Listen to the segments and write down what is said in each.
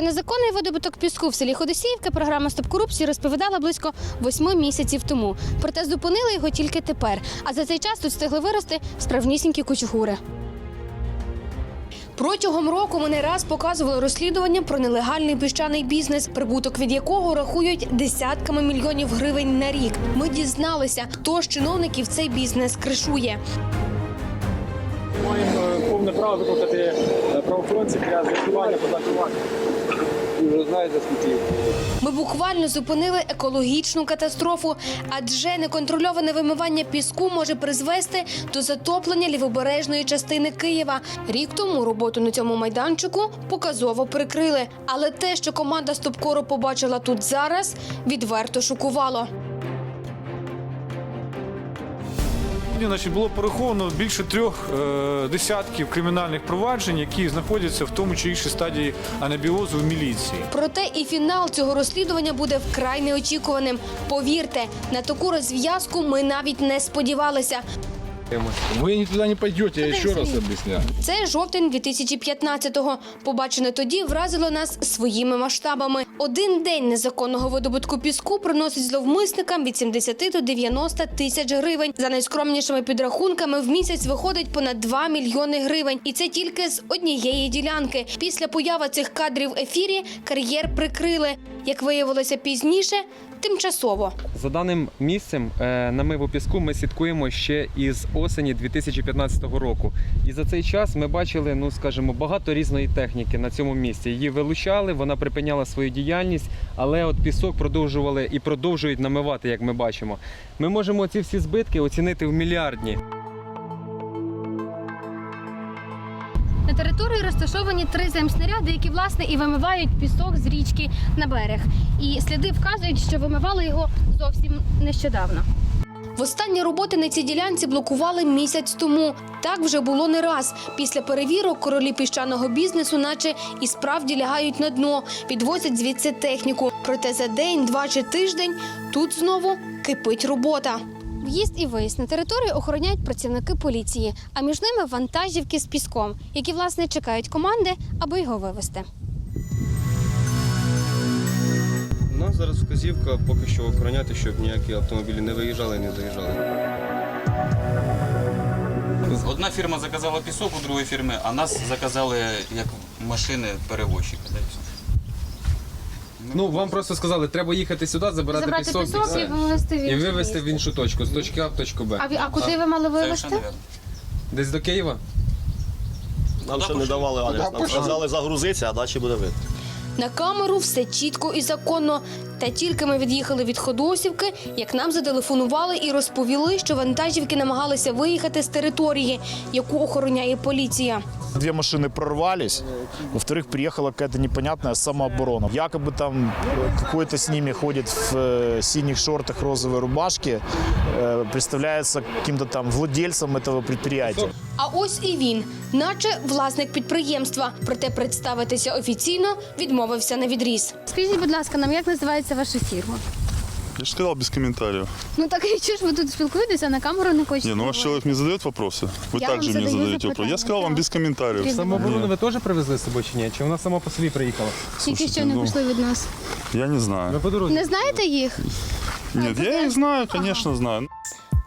Про незаконний видобуток піску в селі Ходосіївка програма Стоп корупції розповідала близько восьми місяців тому. Проте зупинили його тільки тепер. А за цей час тут встигли вирости справнісінькі кучугури. Протягом року ми не раз показували розслідування про нелегальний піщаний бізнес, прибуток від якого рахують десятками мільйонів гривень на рік. Ми дізналися, хто з чиновників цей бізнес кришує. Маємо повне право викликати правоохоронців для з'ясування подати Вже знаєте, скільки. Ми буквально зупинили екологічну катастрофу, адже неконтрольоване вимивання піску може призвести до затоплення лівобережної частини Києва. Рік тому роботу на цьому майданчику показово прикрили. Але те, що команда Стопкору побачила тут зараз, відверто шокувало. Сьогодні, Значить, було пораховано більше трьох е, десятків кримінальних проваджень, які знаходяться в тому чи іншій стадії анабіозу в міліції. Проте і фінал цього розслідування буде вкрай неочікуваним. Повірте, на таку розв'язку ми навіть не сподівалися. Вы туда не пойдете, я еще раз объясняю. Це жовтень 2015-го. Побачене тоді вразило нас своїми масштабами. Один день незаконного видобутку піску приносить зловмисникам від 70 до 90 тисяч гривень. За найскромнішими підрахунками в місяць виходить понад 2 мільйони гривень. І це тільки з однієї ділянки. Після появи цих кадрів в ефірі кар'єр прикрили. Як виявилося пізніше, тимчасово. За даним місцем е, намиву піску ми слідкуємо ще із осені 2015 року. І за цей час ми бачили, ну скажімо, багато різної техніки на цьому місці. Її вилучали, вона припиняла свою діяльність, але от пісок продовжували і продовжують намивати, як ми бачимо. Ми можемо ці всі збитки оцінити в мільярдні. Території розташовані три земснаряди, які власне і вимивають пісок з річки на берег. І сліди вказують, що вимивали його зовсім нещодавно. Востаннє роботи на цій ділянці блокували місяць тому. Так вже було не раз. Після перевірок королі піщаного бізнесу, наче і справді лягають на дно, підвозять звідси техніку. Проте за день, два чи тиждень тут знову кипить робота. В'їзд і виїзд на територію охороняють працівники поліції, а між ними вантажівки з піском, які власне чекають команди, аби його вивезти. У нас зараз вказівка поки що охороняти, щоб ніякі автомобілі не виїжджали і не заїжджали. Одна фірма заказала пісок у другої фірми, а нас заказали як машини перевозчика. Ну, вам просто сказали, треба їхати сюди, забирати, Забрати пісок, пісок і, і все. вивезти в і інше вивезти в місце. іншу точку, з точки А в точку Б. А, ви- а куди ви мали вивезти? Десь до Києва? Нам ще не давали адрес. Нам сказали загрузитися, а далі буде видно. На камеру все чітко і законно. Та тільки ми від'їхали від Ходосівки, як нам зателефонували і розповіли, що вантажівки намагалися виїхати з території, яку охороняє поліція. Две машины прорвались, во-вторых, приехала какая-то непонятная самооборона. Якобы там э, какой-то с ними ходит в э, синих шортах, розовой рубашке, э, представляется каким-то там владельцем этого предприятия. А ось і він, наче власник підприємства. Проте представитися офіційно відмовився на відріз. Скажіть, будь ласка, нам як називається ваша фірма? Я же сказал без комментариев. Ну так і чого ж ви тут спілкуєтеся, а на камеру не хочете? Не, ну ваш человек мне задает вопросы. Вы Я также вам мне задаю задаете вопросы. запитання, Я сказал вам так. без комментариев. Самооборону ви теж привезли з собою чи ні? Чи вона сама по собі приїхала? Тільки Слушайте, що не ну, пішли від нас. Я не знаю. по дорозі. Не знаєте їх? Нет, я их знаю, конечно, знаю.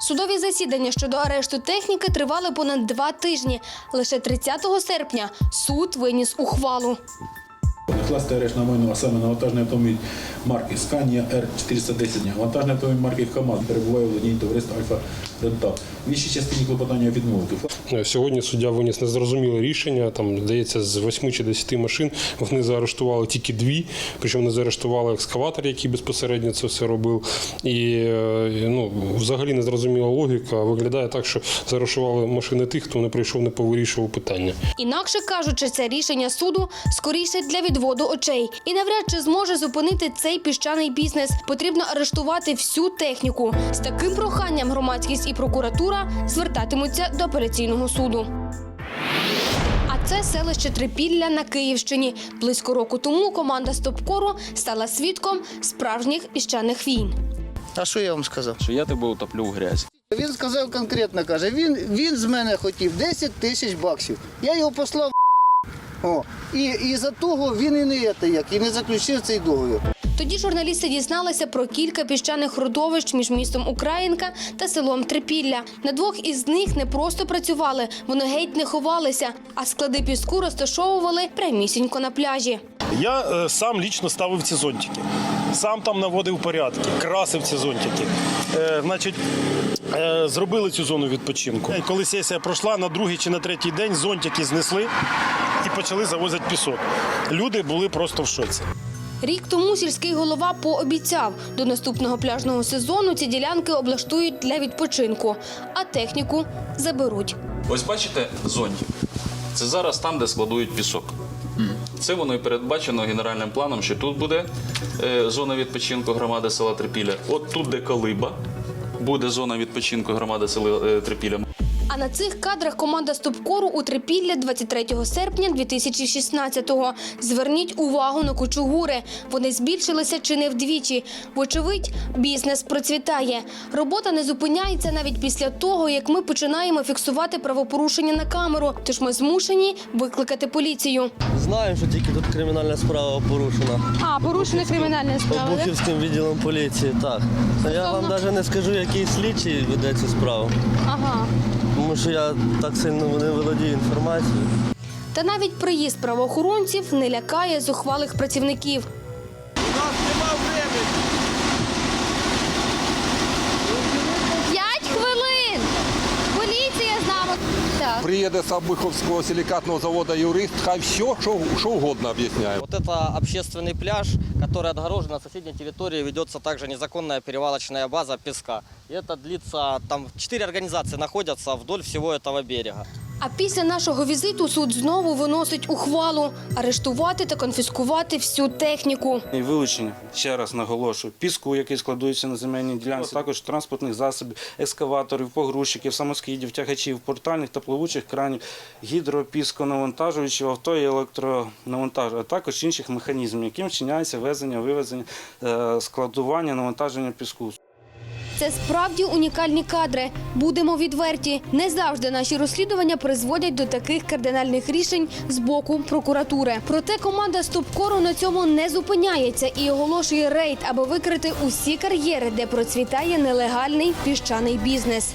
Судові засідання щодо арешту техніки тривали понад два тижні. Лише 30 серпня суд виніс ухвалу. Накласти арешт на майно, а саме на вантажний автомобіль марки Scania R410. Вантажний автомобіль марки КАМАЗ перебуває у владінні товариства Альфа Рентал. В іншій частині клопотання відмовити. Сьогодні суддя виніс незрозуміле рішення. Там здається, з 8 чи 10 машин вони заарештували тільки дві. Причому вони заарештували екскаватор, який безпосередньо це все робив. І е, ну, взагалі незрозуміла логіка. Виглядає так, що заарештували машини тих, хто не прийшов, не повирішував питання. Інакше кажучи, це рішення суду скоріше для відводу очей. І навряд чи зможе зупинити цей піщаний бізнес. Потрібно арештувати всю техніку. З таким проханням громадськість і прокуратура звертатимуться до апеляційного суду. А це селище Трипілля на Київщині. Близько року тому команда Стопкору стала свідком справжніх піщаних війн. А що я вам сказав? Що я тебе утоплю в грязь. Він сказав конкретно, каже, він, він з мене хотів 10 тисяч баксів. Я його послав О, і, і за того він і не це як, і не заключив цей договір. Тоді журналісти дізналися про кілька піщаних родовищ між містом Українка та селом Трипілля. На двох із них не просто працювали, вони геть не ховалися, а склади піску розташовували прямісінько на пляжі. Я е, сам лічно ставив ці зонтики. Сам там наводив порядки, красив ці зонтики. Е, значить, е, зробили цю зону відпочинку. Коли сесія пройшла, на другий чи на третій день зонтики знесли і почали завозити пісок. Люди були просто в шоці. Рік тому сільський голова пообіцяв, до наступного пляжного сезону ці ділянки облаштують для відпочинку, а техніку заберуть. Ось бачите зонтик. Це зараз там, де складують пісок. Це воно і передбачено генеральним планом, що тут буде е, зона відпочинку громади села Трипілля. От тут, де колиба, буде зона відпочинку громади села е, Трипілля. А на цих кадрах команда Стопкору у Трипілля 23 серпня 2016-го. Зверніть увагу на кучугури. Вони збільшилися чи не вдвічі. Вочевидь, бізнес процвітає. Робота не зупиняється навіть після того, як ми починаємо фіксувати правопорушення на камеру. Тож ми змушені викликати поліцію. Знаємо, що тільки тут кримінальна справа порушена. А порушена кримінальна справа. Бухівським відділом поліції, так. Я вам навіть не скажу, який слідчий веде цю справу, Ага. Тому що я так сильно не володію інформацією. Та навіть приїзд правоохоронців не лякає зухвалих працівників. П'ять хвилин! Поліція з нами. Так Приїде з Абуховського силикатного заводу юрист, хай все, що, що угодно об'ясняє. Вот это общественный пляж, который отгорожен на соседней территории, ведется также незаконная перевалочная база песка. И это длится, там четыре организации находятся вдоль всего этого берега. А після нашого візиту суд знову виносить ухвалу арештувати та конфіскувати всю техніку. І вилучення, ще раз наголошую, піску, який складується на земельній ділянці, також транспортних засобів, екскаваторів, погрузчиків, самоскидів, тягачів, портальних та плавучих кранів, гідропісконавантажувачів, авто і електронавантажувачів, а також інших механізмів, яким вчиняється везення, вивезення, е, складування, навантаження піску. Це справді унікальні кадри. Будемо відверті. Не завжди наші розслідування призводять до таких кардинальних рішень з боку прокуратури. Проте команда Стопкору на цьому не зупиняється і оголошує рейд, аби викрити усі кар'єри, де процвітає нелегальний піщаний бізнес.